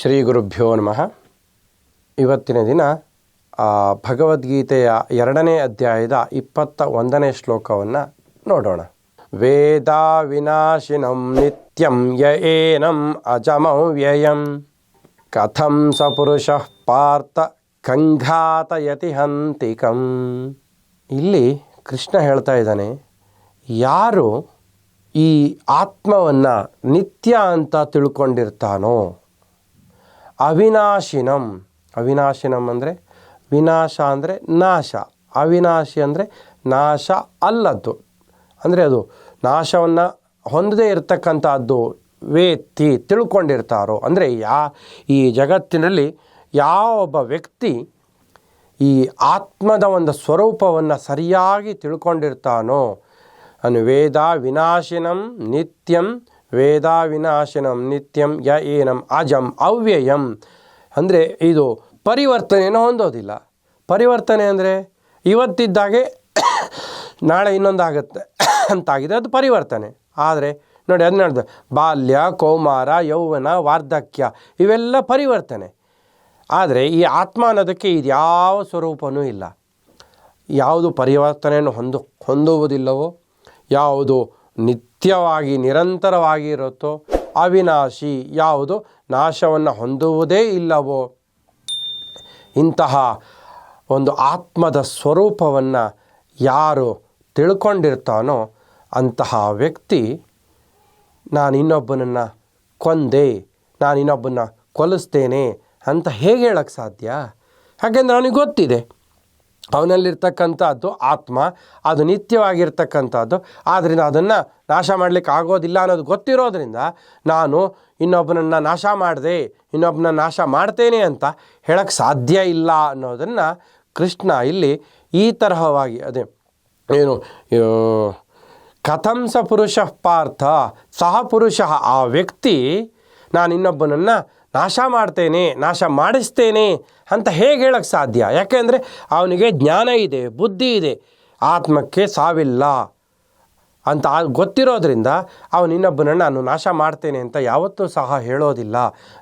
ಶ್ರೀ ಗುರುಭ್ಯೋ ನಮಃ. ಇವತ್ತಿನ ದಿನ ಭಗವದ್ಗೀತೆಯ ಎರಡನೇ ಅಧ್ಯಾಯದ ಇಪ್ಪತ್ತ ಒಂದನೇ ಶ್ಲೋಕವನ್ನು ನೋಡೋಣ. ವೇದ ವಿನಾಶಿನಂ ನಿತ್ಯಂ ಯ ಏನಂ ಅಜಮವ್ಯಯಂ. ಕಥಂ ಸಪುರುಷ ಪಾರ್ಥ ಕಂಘಾತಯತಿ ಹಂತಿಕಂ. ಇಲ್ಲಿ ಕೃಷ್ಣ ಹೇಳ್ತಾ ಇದ್ದಾನೆ, ಯಾರು ಈ ಆತ್ಮವನ್ನು ನಿತ್ಯ ಅಂತ ತಿಳ್ಕೊಂಡಿರ್ತಾನೋ ಅವಿನಾಶಿನಂ. ಅವಿನಾಶಿನಂ ಅಂದರೆ ವಿನಾಶ ಅಂದರೆ ನಾಶ. ಅವಿನಾಶಿ ಅಂದರೆ ನಾಶ ಅಲ್ಲದ್ದು. ಅಂದರೆ ಅದು ನಾಶವನ್ನು ಹೊಂದದೇ ಇರತಕ್ಕಂಥದ್ದು ವೇತ್ತಿ ತಿಳ್ಕೊಂಡಿರ್ತಾರೋ. ಅಂದರೆ ಯಾ, ಈ ಜಗತ್ತಿನಲ್ಲಿ ಯಾವ ಒಬ್ಬ ವ್ಯಕ್ತಿ ಈ ಆತ್ಮದ ಒಂದು ಸ್ವರೂಪವನ್ನು ಸರಿಯಾಗಿ ತಿಳ್ಕೊಂಡಿರ್ತಾನೋ. ಅನು ವೇದ ವಿನಾಶಿನಂ ನಿತ್ಯಂ ವೇದ ವಿನಾಶಿನಂ ನಿತ್ಯಂ ಯ ಏನಂ ಅಜಂ ಅವ್ಯಯಂ. ಅಂದರೆ ಇದು ಪರಿವರ್ತನೆಯನ್ನು ಹೊಂದೋದಿಲ್ಲ. ಪರಿವರ್ತನೆ ಅಂದರೆ ಇವತ್ತಿದ್ದಾಗೆ ನಾಳೆ ಇನ್ನೊಂದಾಗತ್ತೆ. ಅಂತಾಗಿದೆ ಅದು ಪರಿವರ್ತನೆ. ಆದರೆ ನೋಡಿ ಅದನ್ನ ಹೇಳ್ದೆ, ಬಾಲ್ಯ, ಕೌಮಾರ, ಯೌವನ, ವಾರ್ಧಕ್ಯ, ಇವೆಲ್ಲ ಪರಿವರ್ತನೆ. ಆದರೆ ಈ ಆತ್ಮ ಅನ್ನೋದಕ್ಕೆ ಇದು ಯಾವ ಸ್ವರೂಪವೂ ಇಲ್ಲ. ಯಾವುದು ಪರಿವರ್ತನೆಯನ್ನು ಹೊಂದು, ಹೊಂದುವುದಿಲ್ಲವೋ, ಯಾವುದು ನಿತ್ಯವಾಗಿ ನಿರಂತರವಾಗಿ ಇರುತ್ತೋ, ಅವಿನಾಶಿ ಯಾವುದು ನಾಶವನ್ನು ಹೊಂದುವುದೇ ಇಲ್ಲವೋ? ಇಂತಹ ಒಂದು ಆತ್ಮದ ಸ್ವರೂಪವನ್ನು ಯಾರು ತಿಳ್ಕೊಂಡಿರ್ತಾನೋ ಅಂತಹ ವ್ಯಕ್ತಿ ನಾನು ಇನ್ನೊಬ್ಬನನ್ನು ಕೊಂದೆ ನಾನು ಇನ್ನೊಬ್ಬನ ಕೊಲಿಸ್ತೇನೆ ಅಂತ ಹೇಗೆ ಹೇಳಕ್ಕೆ ಸಾಧ್ಯ? ಯಾಕೆಂದರೆ ಅವನಿಗೆ ಗೊತ್ತಿದೆ. ಅವನಲ್ಲಿರ್ತಕ್ಕಂಥದ್ದು ಆತ್ಮ, ಅದು ನಿತ್ಯವಾಗಿರ್ತಕ್ಕಂಥದ್ದು. ಆದ್ದರಿಂದ ಅದನ್ನು ನಾಶ ಮಾಡಲಿಕ್ಕೆ ಆಗೋದಿಲ್ಲ ಅನ್ನೋದು ಗೊತ್ತಿರೋದ್ರಿಂದ ನಾನು ಇನ್ನೊಬ್ಬನನ್ನು ನಾಶ ಮಾಡಿದೆ, ಇನ್ನೊಬ್ಬನ ನಾಶ ಮಾಡ್ತೇನೆ ಅಂತ ಹೇಳಕ್ಕೆ ಸಾಧ್ಯ ಇಲ್ಲ ಅನ್ನೋದನ್ನು ಕೃಷ್ಣ ಇಲ್ಲಿ ಈ ತರಹವಾಗಿ ಅದೇ ಏನು ಕಥಂಸ ಪುರುಷ ಪಾರ್ಥ, ಸಹ ಪುರುಷ ಆ ವ್ಯಕ್ತಿ ನಾನು ಇನ್ನೊಬ್ಬನನ್ನು ನಾಶ ಮಾಡ್ತೇನೆ, ನಾಶ ಮಾಡಿಸ್ತೇನೆ ಅಂತ ಹೇಗೆ ಹೇಳೋಕ್ಕೆ ಸಾಧ್ಯ? ಯಾಕೆಂದರೆ ಅವನಿಗೆ ಜ್ಞಾನ ಇದೆ, ಬುದ್ಧಿ ಇದೆ. ಆತ್ಮಕ್ಕೆ ಸಾವಿಲ್ಲ ಅಂತ ಗೊತ್ತಿರೋದ್ರಿಂದ ಅವನು ಇನ್ನೊಬ್ಬನನ್ನು ನಾನು ನಾಶ ಮಾಡ್ತೇನೆ ಅಂತ ಯಾವತ್ತೂ ಸಹ ಹೇಳೋದಿಲ್ಲ.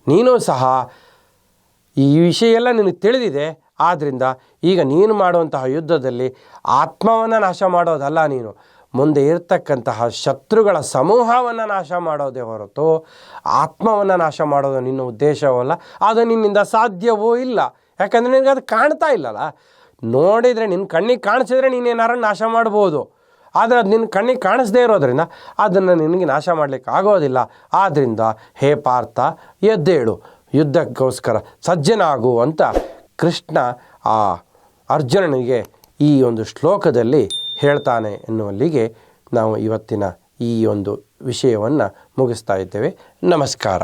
ನೀನು ಸಹ ಈ ವಿಷಯ ಎಲ್ಲ ನಿನಗೆ ತಿಳಿದಿದೆ. ಆದ್ದರಿಂದ ಈಗ ನೀನು ಮಾಡುವಂತಹ ಯುದ್ಧದಲ್ಲಿ ಆತ್ಮವನ್ನು ನಾಶ ಮಾಡೋದಲ್ಲ ನೀನು. ಮುಂದೆ ಇರತಕ್ಕಂತಹ ಶತ್ರುಗಳ ಸಮೂಹವನ್ನು ನಾಶ ಮಾಡೋದೇ ಹೊರತು ಆತ್ಮವನ್ನು ನಾಶ ಮಾಡೋದು ನಿನ್ನ ಉದ್ದೇಶವಲ್ಲ, ಅದು ನಿನ್ನಿಂದ ಸಾಧ್ಯವೂ ಇಲ್ಲ. ಯಾಕಂದರೆ ನಿನಗೆ ಅದು ಕಾಣ್ತಾ ಇಲ್ಲಲ್ಲ. ನೋಡಿದರೆ ನಿನ್ನ ಕಣ್ಣಿಗೆ ಕಾಣಿಸಿದ್ರೆ ನೀನೇನಾರು ನಾಶ ಮಾಡ್ಬೋದು. ಆದರೆ ಅದು ನಿನ್ನ ಕಣ್ಣಿಗೆ ಕಾಣಿಸ್ದೇ ಇರೋದ್ರಿಂದ ಅದನ್ನು ನಿನಗೆ ನಾಶ ಮಾಡಲಿಕ್ಕೆ ಆಗೋದಿಲ್ಲ. ಆದ್ದರಿಂದ ಹೇ ಪಾರ್ಥ, ಎದ್ದೇಳು. ಯುದ್ಧಕ್ಕೋಸ್ಕರ ಸಜ್ಜನಾಗು ಅಂತ ಕೃಷ್ಣ ಆ ಅರ್ಜುನನಿಗೆ ಈ ಒಂದು ಶ್ಲೋಕದಲ್ಲಿ ಹೇಳ್ತಾನೆ ಎನ್ನುವಲ್ಲಿಗೆ ನಾವು ಇವತ್ತಿನ ಈ ಒಂದು ವಿಷಯವನ್ನು ಮುಗಿಸ್ತಾ ಇದ್ದೇವೆ. ನಮಸ್ಕಾರ.